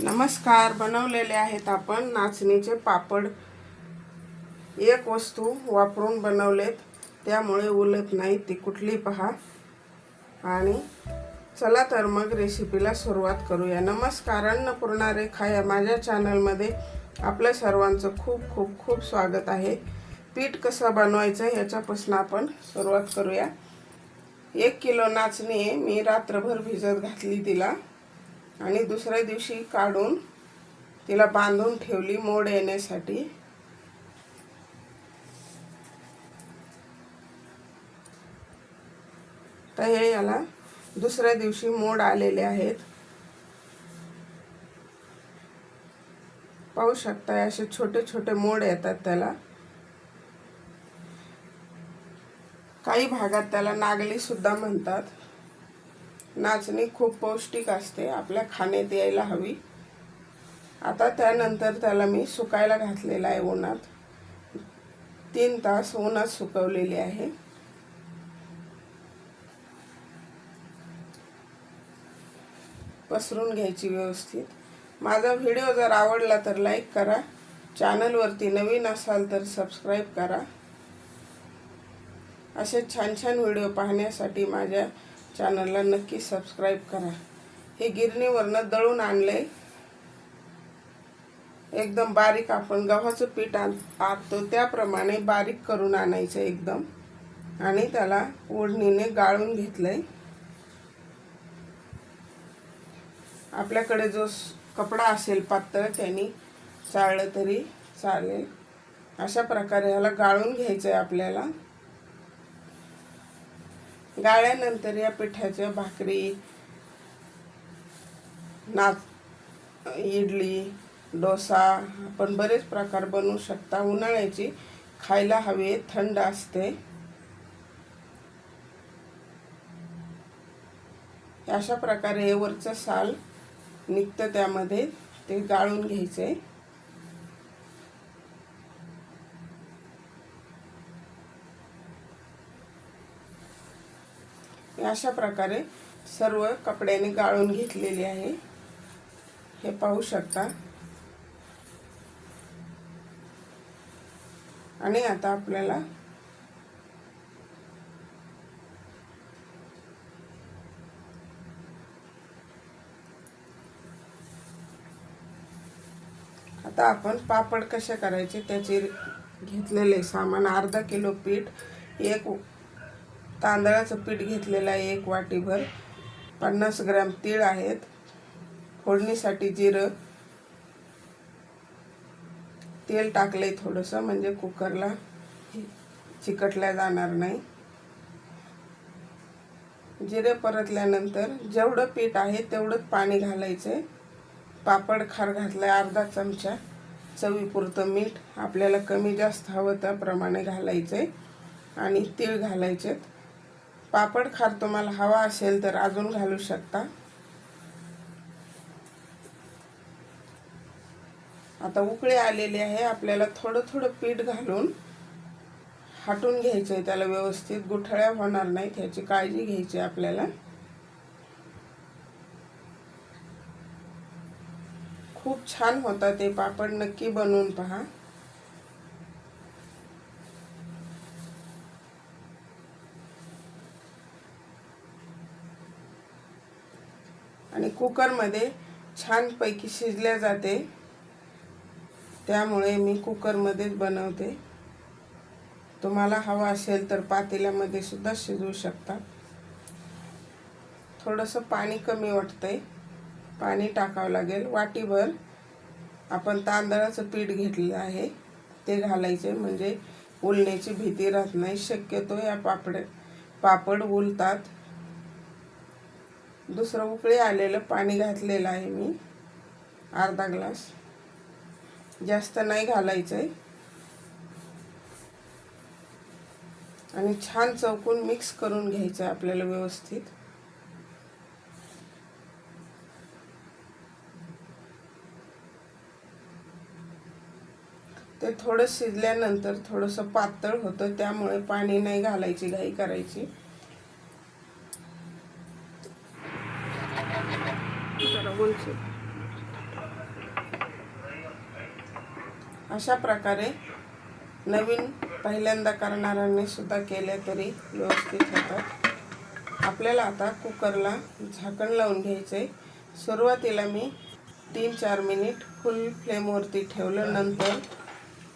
नमस्कार बनवलेले आहेत आपण नाचणीचे पापड. एक वस्तू वापरून बनवलेत त्यामुळे उलत नाही ती कुठली पहा. आणि चला तर मग रेसिपीला सुरुवात करूया. नमस्कार अन्नपूर्णा रेखा या माझ्या चॅनलमध्ये आपल्या सर्वांचं खूप खूप खूप स्वागत आहे. पीठ कसं बनवायचं ह्याच्यापासून आपण सुरुवात करूया. एक किलो नाचणी आहे मी रात्रभर भिजत घातली तिला. आणि दुसऱ्या दिवशी काढून तिला बांधून ठेवली मोड येण्यासाठी. तर हे याला दुसऱ्या दिवशी मोड आलेले आहेत. पाहू शकता असे छोटे छोटे मोड येतात त्याला. काही भागात त्याला नागली सुद्धा म्हणतात. नाचणी खूप पौष्टिक असते आपल्या खाण्यात यायला हवी. आता त्यानंतर त्याला मी सुकायला घातलेला आहे उन्हात. तीन तास उन्हात सुकवलेली आहे. पसरून घ्यायची व्यवस्थित. माझा व्हिडिओ जर आवडला तर लाईक करा. चॅनलवरती नवीन असाल तर सबस्क्राईब करा. असे छान छान व्हिडिओ पाहण्यासाठी माझ्या चॅनलला नक्की सबस्क्राईब करा. हे गिरणीवरनं दळून आणले एकदम बारीक आपण गव्हाचं पीठ आण आणतो त्याप्रमाणे बारीक करून आणायचं एकदम. आणि त्याला ओढणीने गाळून घेतलंय. आपल्याकडे जो कपडा असेल पातळ त्यांनी चाळलं तरी चालेल. अशा प्रकारे ह्याला गाळून घ्यायचं आहे आपल्याला. गाळ्यानंतर या पिठाच्या भाकरी नाच इडली डोसा आपण बरेच प्रकार बनवू शकता. उन्हाळ्याची खायला हवी थंड असते. अशा प्रकारे वरचं साल निघतं त्यामध्ये ते गाळून घ्यायचे. अशा प्रकारे सर्व कपड्याने गाळून घेतलेली आहे. हे पाहू शकता. आणि आता आपल्याला आता आपण पापड कसे करायचे? त्याचे घेतलेले सामान अर्धा किलो पीठ एक तांदळाचं पीठ घेतलेलं आहे एक वाटीभर. पन्नास ग्रॅम तीळ आहेत. फोडणीसाठी जिरं. तेल टाकलंय थोडंसं म्हणजे कुकरला चिकटल्या जाणार नाही. जिरे परतल्यानंतर जेवढं पीठ आहे तेवढंच पाणी घालायचं पापड खार घातलाय अर्धा चमचा. चवीपुरतं मीठ आपल्याला कमी जास्त हवं त्याप्रमाणे घालायचं आहे आणि तीळ घालायचेत. पापड खार तुम्हाला हवा असेल तर अजून घालू शकता. आता उकळी आलेली आहे आपल्याला थोडं थोडं पीठ घालून हाटून घ्यायचं आहे त्याला व्यवस्थित गुठळ्या होणार नाहीत ह्याची काळजी घ्यायची आपल्याला. खूप छान होता ते पापड नक्की बनवून पहा. आणि कुकरमध्ये छानपैकी शिजल्या जाते. त्यामुळे मी कुकरमध्येच बनवते. तुम्हाला हवा असेल तर पातेल्यामध्ये सुद्धा शिजवू शकता. थोडंसं पाणी कमी वाटतंय. पाणी टाकावं लागेल. वाटीभर आपण तांदळाचं पीठ घेतलं आहे. ते घालायचे म्हणजे उलण्याची भीती राहत नाही. शक्यतो या पापड पापड उलतात. दुसरं उकळी आलेलं पाणी घातलेलं आहे मी. अर्धा ग्लास. जास्त नाही घालायचं आहे आणि छान चौकून मिक्स करून घ्यायचं आहे आपल्याला व्यवस्थित. ते थोडं शिजल्यानंतर थोडंसं पातळ होतं त्यामुळे पाणी नाही घालायची घाई करायची. बोलते अशा प्रकारे नवीन पहिल्यांदा करणाऱ्यांनी सुद्धा केले तरी व्यवस्थित होतात. आपल्याला आता कुकरला झाकण लावून घ्यायचे सुरुवातीला मी तीन चार मिनिट फुल फ्लेमवरती ठेवलं. नंतर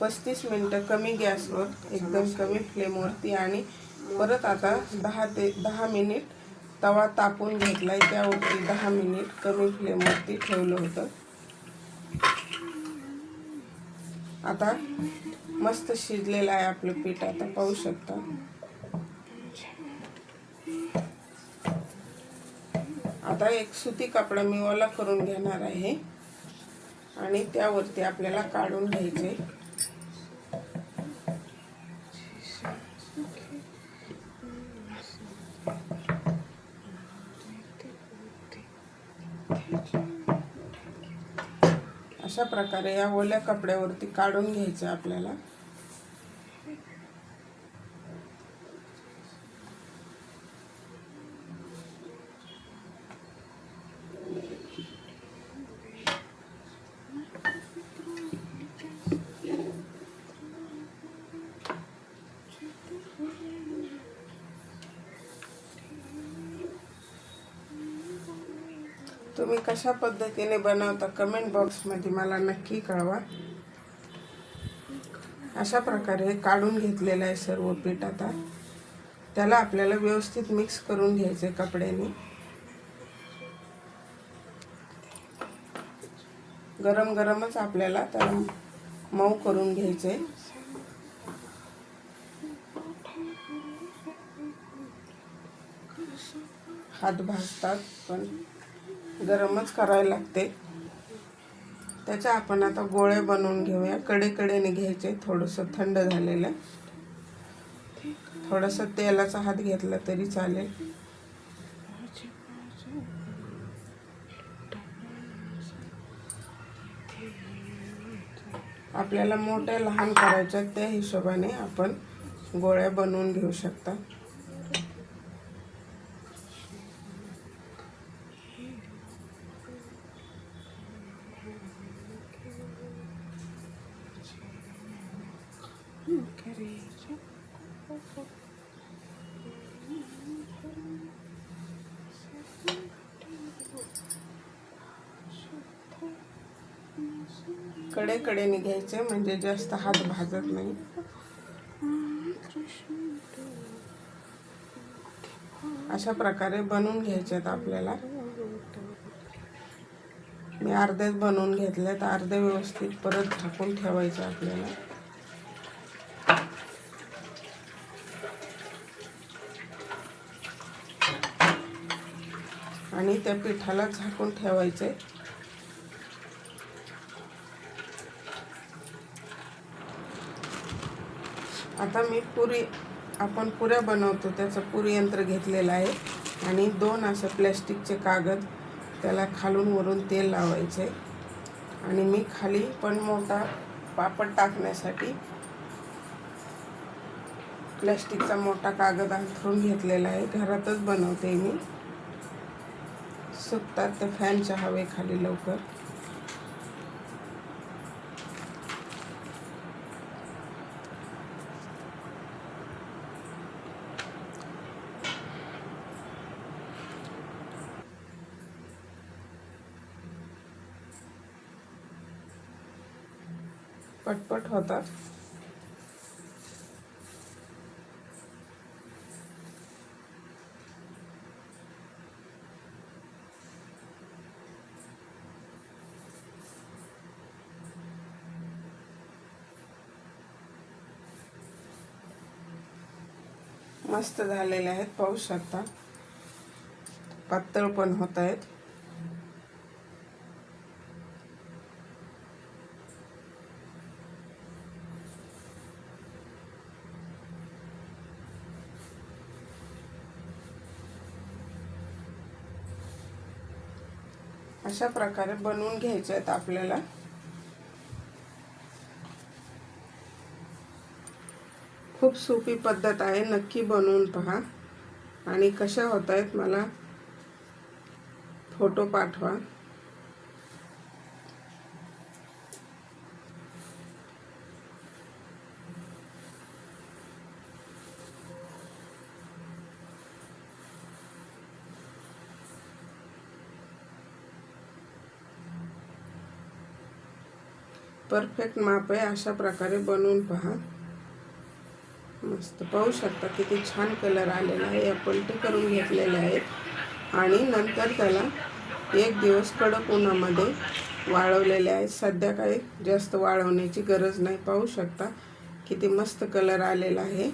पस्तीस मिनटं कमी गॅसवर एकदम कमी फ्लेमवरती आणि परत आता दहा ते दहा मिनिट तवा तापून घेतला आहे त्यावरती दहा मिनिट कमी फ्लेमवरती ठेवलं होतं. आता मस्त शिजलेलं आहे आपलं पीठ. आता पाहू शकता. आता एक सुती कपडा मी ओला करून घेणार आहे. आणि त्यावरती आपल्याला काढून घ्यायचे अशा प्रकारे या ओल्या कपड्यावरती काढून घ्यायचं आपल्याला. तुम्ही कशा पद्धतीने बनवता कमेंट बॉक्समध्ये मला नक्की कळवा. अशा प्रकारे काढून घेतलेलं आहे सर्व पीठ आता. त्याला आपल्याला व्यवस्थित मिक्स करून घ्यायचे कपड्याने. गरम गरमच आपल्याला त्याला मऊ करून घ्यायचे हात भाजतात पण. गरमच करायला लागते. त्याच्या आपण आता गोळे बनवून घेऊया. कडेकडेने घ्यायचे. थोडंसं थंड झालेलं थोडंसं तेलाचा हात घेतला तरी चालेल. आपल्याला मोठ्या लहान करायच्या त्या हिशोबाने आपण गोळ्या बनवून घेऊ शकता. कडे कडेने घ्यायचे म्हणजे जास्त हात भाजत नाही. अशा प्रकारे बनवून घ्यायच्यात आपल्याला. मी अर्धेच बनवून घेतले तर अर्धे व्यवस्थित परत झाकून ठेवायचे आपल्याला. त्या पिठाला झाकून ठेवायचे. आता मी पुरी आपण पुऱ्या बनवतो त्याचं पुरी यंत्र घेतलेलं आहे. आणि दोन असं प्लॅस्टिकचे कागद त्याला खालून वरून तेल लावायचे. आणि मी खाली पण मोठा पापड टाकण्यासाठी प्लॅस्टिकचा मोठा कागद अंथरून घेतलेला आहे. घरातच बनवते मी. सुकतात ते फॅनच्या हवेखाली लवकर. पटपट होतात. मस्त झालेले आहेत पाहू शकता. पातळ पण होत आहेत. अशा प्रकारे बनवून घ्यायचे आहेत आपल्याला. खूप सोपी पद्धत आहे. नक्की बनवून पहा. आणि कशा होत आहेत मला फोटो पाठवा. परफेक्ट माप आहे. अशा प्रकारे बनवून पहा. मस्त पाहू शकता किती छान कलर आलेला आहे या पलटी करून घेतलेल्या आहेत. आणि नंतर त्याला एक दिवस कडक उन्हामध्ये वाळवलेले आहेत. सध्या काही जास्त वाळवण्याची गरज नाही. पाहू शकता किती मस्त कलर आलेला आहे.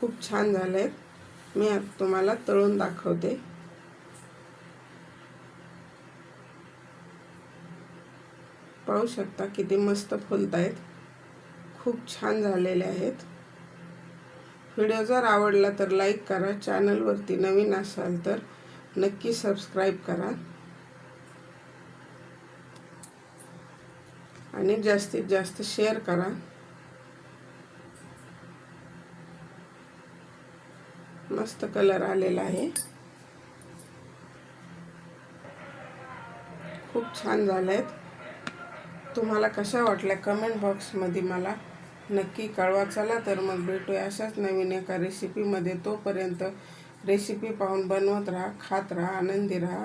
खूप छान झाले आहेत मी आता तुम्हाला तळून दाखवते. पाहू शकता किती मस्त फुलत आहेत खूप छान झालेले आहेत. व्हिडिओ जर आवडला तर लाईक करा. चॅनलवरती नवीन असाल तर नक्की सबस्क्राईब करा. आणि जास्तीत जास्त शेअर करा. मस्त कलर आलेला आहे. खूप छान झाले आहेत तुम्हाला कशा वाटल्या कमेंट बॉक्समध्ये मला नक्की कळवा. चला तर मग भेटूया अशाच नवीन एका रेसिपीमध्ये तोपर्यंत रेसिपी पाहून बनवत राहा खात राहा आनंदी राहा.